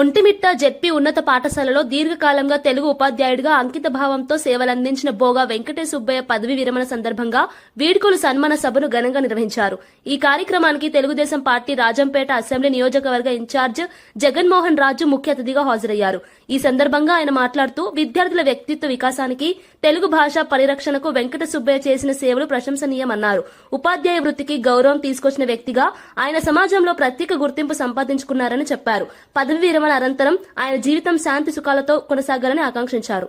Vontimitta ZP ఉన్నత పాఠశాలలో దీర్ఘకాలంగా తెలుగు ఉపాధ్యాయుడిగా అంకిత భావంతో సేవలందించిన బోగా వెంకటే సుబ్బయ్య పదవి విరమణ సందర్భంగా వీడ్కోలు సన్మాన సభను ఘనంగా నిర్వహించారు. ఈ కార్యక్రమానికి తెలుగుదేశం పార్టీ రాజంపేట అసెంబ్లీ నియోజకవర్గ ఇన్ఛార్జ్ జగన్మోహన్ రాజు ముఖ్య అతిథిగా హాజరయ్యారు. ఈ సందర్భంగా ఆయన మాట్లాడుతూ విద్యార్థుల వ్యక్తిత్వ వికాసానికి తెలుగు భాష పరిరక్షణకు వెంకట సుబ్బయ్య చేసిన సేవలు ప్రశంసనీయమన్నారు. ఉపాధ్యాయ వృత్తికి గౌరవం తీసుకొచ్చిన వ్యక్తిగా ఆయన సమాజంలో ప్రత్యేక గుర్తింపు సంపాదించుకున్నారని చెప్పారు. పదవి విరమణ అనంతరం ఆయన జీవితం శాంతి సుఖాలతో కొనసాగాలని ఆకాంక్షించారు